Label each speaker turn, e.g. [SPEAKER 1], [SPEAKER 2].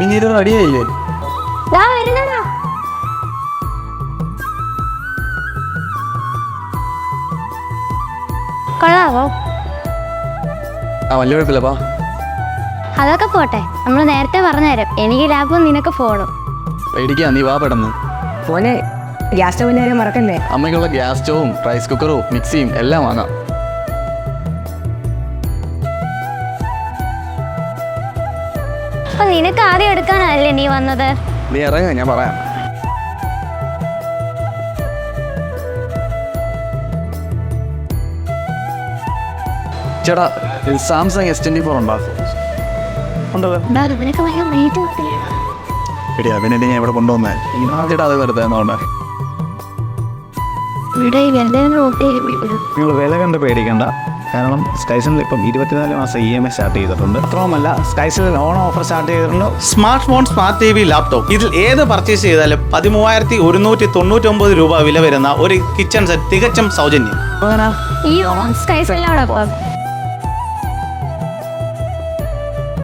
[SPEAKER 1] നീ ഇത് റെഡിയായില്ലേ
[SPEAKER 2] ദാ വരുന്നടാ. കൊള്ളാവോ?
[SPEAKER 1] ആ വലിയ കുഴപ്പമില്ല പാ
[SPEAKER 2] അതൊക്കെ പോട്ടെ. നമ്മൾ നേരത്തെ പറഞ്ഞുതരാം. എനിക്ക് ലാഭം നിനക്ക് ഫോണും
[SPEAKER 1] പേടിക്കാ നീ വാ
[SPEAKER 3] മോനെ ഗ്യാസ് സ്റ്റവിന്റെ കാര്യം മറക്കല്ലേ?
[SPEAKER 1] അമ്മയ്ക്കുള്ള ഗ്യാസ് സ്റ്റോവും റൈസ് കുക്കറും മിക്സിയും എല്ലാം വാങ്ങാം.
[SPEAKER 2] അപ്പൊ നിനക്ക് ആദ്യം എടുക്കാനല്ലേ നീ വന്നത്?
[SPEAKER 1] നീ ഇറങ്ങ ഞാൻ പറയാം. ചേട്ടാ സാംസങ് എസ് ട്വന്റി ഫോർ ഉണ്ടോ? എടി അവനെ ഞാൻ ഇവിടെ കൊണ്ടുവന്നേ. ചേട്ടാ അത് വെറുതെ
[SPEAKER 4] നിങ്ങൾ വില കണ്ട് പേടിക്കണ്ട. കാരണം സ്റ്റൈസണിൽ ഇപ്പം ഇരുപത്തിനാല് മാസം ഇ എം ഐ സ്റ്റാർട്ട് ചെയ്തിട്ടുണ്ട്. മാത്രവുമല്ല സ്റ്റൈസണിൽ ഓൺ ഓഫർ സ്റ്റാർട്ട് ചെയ്തിട്ടുണ്ട്.
[SPEAKER 5] Smart phone smart T V laptop ഇതിൽ ഏത് പർച്ചേസ് ചെയ്താലും പതിമൂവായിരത്തി ഒരുന്നൂറ്റി തൊണ്ണൂറ്റൊമ്പത് രൂപ വില വരുന്ന ഒരു കിച്ചൺ സെറ്റ് തികച്ചും സൗജന്യം.
[SPEAKER 2] ഈ സ്കൈസിലോടൊപ്പം